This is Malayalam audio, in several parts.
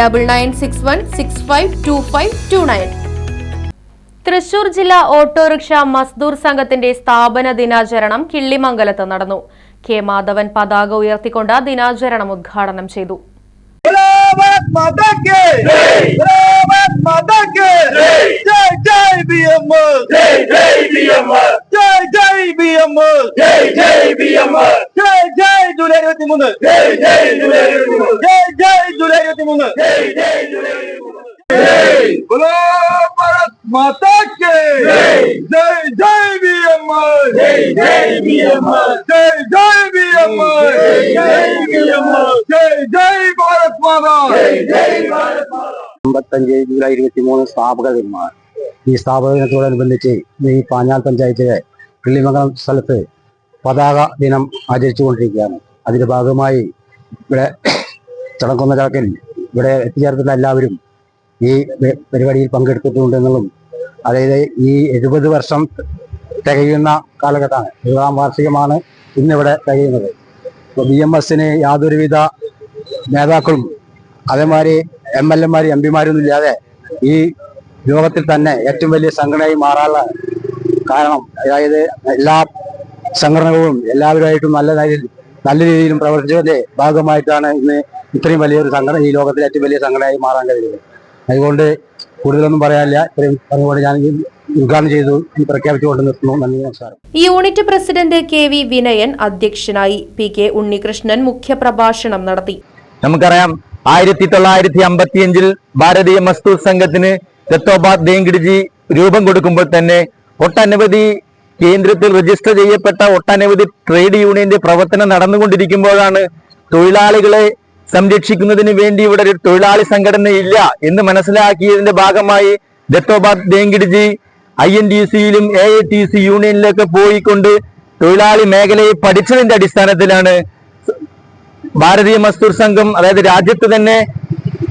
double nine six one six five two five two nine Thrissur ജില്ലാ ഓട്ടോറിക്ഷ മസ്ദൂർ സംഘത്തിന്റെ സ്ഥാപന ദിനാചരണം കിള്ളിമംഗലത്ത് നടന്നു. കെ മാധവൻ പതാക ഉയർത്തിക്കൊണ്ട് ദിനാചരണം ഉദ്ഘാടനം ചെയ്തു. ജയ് ജയ് ജയ് ജൂലൈ ഇരുപത്തി മൂന്ന് ജൂലൈ ഇരുപത്തി മൂന്ന് സ്ഥാപക ദിനമാണ്. ഈ സ്ഥാപക ദിനത്തോടനുബന്ധിച്ച് ഈ പാഞ്ഞാൽ പഞ്ചായത്തിലെ കിള്ളിമംഗലം സ്ഥലത്ത് പതാക ദിനം ആചരിച്ചുകൊണ്ടിരിക്കുകയാണ്. അതിന്റെ ഭാഗമായി ഇവിടെ ചടക്കുന്ന ചടക്കിൽ ഇവിടെ എത്തിച്ചേർത്തുള്ള എല്ലാവരും ഈ പരിപാടിയിൽ പങ്കെടുത്തിട്ടുണ്ടെന്നുള്ളതും അതായത് ഈ എഴുപത് വർഷം തികയുന്ന കാലഘട്ടമാണ് എഴുപതാം വാർഷികമാണ് ഇന്നിവിടെ തികയുന്നത്. ഇപ്പോൾ ബി എം എസിന് യാതൊരുവിധ നേതാക്കളും അതേമാതിരി എം എൽ എമാരും എം പിമാരൊന്നും ഇല്ലാതെ ഈ ലോകത്തിൽ തന്നെ ഏറ്റവും വലിയ സംഘടനയായി മാറാനുള്ള കാരണം അതായത് എല്ലാ സംഘടനകളും എല്ലാവരുമായിട്ടും നല്ല രീതിയിൽ നല്ല രീതിയിലും പ്രവർത്തിച്ചതിന്റെ ഭാഗമായിട്ടാണ് ഇന്ന് ഇത്രയും വലിയൊരു സംഘടന ഈ ലോകത്തിലെ ഏറ്റവും വലിയ സംഘടനയായി മാറാൻ കഴിയുന്നത്. അതുകൊണ്ട് കൂടുതലൊന്നും പറയാനില്ല. ഇത്രയും പറഞ്ഞുകൊണ്ട് ഞാൻ ഉദ്ഘാടനം ചെയ്തു. പ്രഖ്യാപിച്ചുകൊണ്ട് നിർത്തുന്നു. നന്ദി നമസ്കാരം. Unit president K V Vinayan അധ്യക്ഷനായി പി കെ ഉണ്ണികൃഷ്ണൻ മുഖ്യപ്രഭാഷണം നടത്തി. നമുക്കറിയാം ആയിരത്തി തൊള്ളായിരത്തി അമ്പത്തിയഞ്ചിൽ ഭാരതീയ മസ്തൂർ സംഘത്തിന് ദത്തോബാദ് ദേങ്കിഡിജി രൂപം കൊടുക്കുമ്പോൾ തന്നെ ഒട്ടനവധി കേന്ദ്രത്തിൽ രജിസ്റ്റർ ചെയ്യപ്പെട്ട ഒട്ടനവധി ട്രേഡ് യൂണിയന്റെ പ്രവർത്തനം നടന്നുകൊണ്ടിരിക്കുമ്പോഴാണ് തൊഴിലാളികളെ സംരക്ഷിക്കുന്നതിന് വേണ്ടി ഇവിടെ ഒരു തൊഴിലാളി സംഘടന ഇല്ല എന്ന് മനസ്സിലാക്കിയതിന്റെ ഭാഗമായി ദത്തോബാദ് ദേങ്കിഡിജി ഐ എൻ ടി സിയിലും എ ഐ ടി സി യൂണിയനിലൊക്കെ പോയിക്കൊണ്ട് തൊഴിലാളി മേഖലയെ പഠിച്ചതിന്റെ അടിസ്ഥാനത്തിലാണ് ഭാരതീയ മസ്തൂർ സംഘം അതായത് രാജ്യത്ത് തന്നെ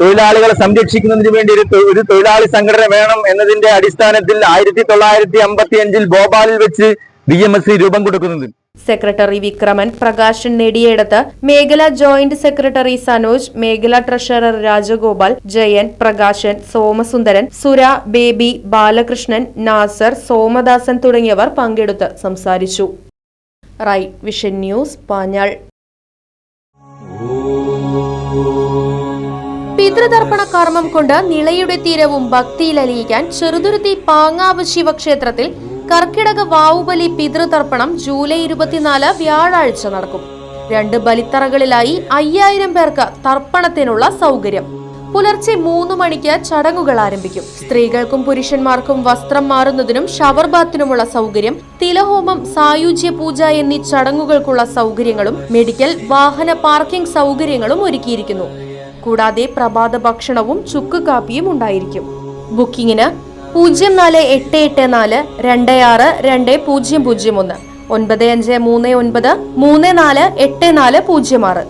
തൊഴിലാളികളെ സംരക്ഷിക്കുന്നതിന് വേണ്ടി ഒരു ഒരു തൊഴിലാളി സംഘടന വേണം എന്നതിന്റെ അടിസ്ഥാനത്തിൽ ആയിരത്തി തൊള്ളായിരത്തി അമ്പത്തി അഞ്ചിൽ ഭോപ്പാലിൽ വെച്ച് ബി എം എസ് സി രൂപം കൊടുക്കുന്നത്. സെക്രട്ടറി വിക്രമൻ പ്രകാശൻ നേടിയെടുത്ത് മേഖല ജോയിന്റ് സെക്രട്ടറി സനോജ് മേഖല ട്രഷറർ രാജഗോപാൽ ജയൻ പ്രകാശൻ സോമസുന്ദരൻ സുര ബേബി ബാലകൃഷ്ണൻ നാസർ സോമദാസൻ തുടങ്ങിയവർ പങ്കെടുത്ത് സംസാരിച്ചു. Right vision news Panjal. പിതൃതർപ്പണ കർമ്മം കൊണ്ട് നിളയുടെ തീരവും ഭക്തിയിലലിയിക്കാൻ ചെറുതുരുത്തി പാങ്ങാവ് ശിവക്ഷേത്രത്തിൽ കർക്കിടക വാവുബലി പിതൃതർപ്പണം ജൂലൈ ഇരുപത്തിനാല് വ്യാഴാഴ്ച നടക്കും. രണ്ട് ബലിത്തറകളിലായി അയ്യായിരം പേർക്ക് തർപ്പണത്തിനുള്ള സൗകര്യം. പുലർച്ചെ മൂന്ന് മണിക്ക് ചടങ്ങുകൾ ആരംഭിക്കും. സ്ത്രീകൾക്കും പുരുഷന്മാർക്കും വസ്ത്രം മാറുന്നതിനും ഷവർ ബാത്തിനുമുള്ള സൗകര്യം തിലഹോമം സായുജ്യ പൂജ എന്നീ ചടങ്ങുകൾക്കുള്ള സൗകര്യങ്ങളും മെഡിക്കൽ വാഹന പാർക്കിംഗ് സൗകര്യങ്ങളും ഒരുക്കിയിരിക്കുന്നു. കൂടാതെ പ്രഭാത ഭക്ഷണവും ചുക്ക് കാപ്പിയും ഉണ്ടായിരിക്കും. ബുക്കിംഗിന് പൂജ്യം നാല് എട്ട് എട്ട് നാല് രണ്ട് ആറ് രണ്ട് പൂജ്യം പൂജ്യം ഒന്ന്. ഒൻപത് അഞ്ച് മൂന്ന് ഒൻപത് മൂന്ന് നാല് എട്ട് നാല് പൂജ്യം ആറ്.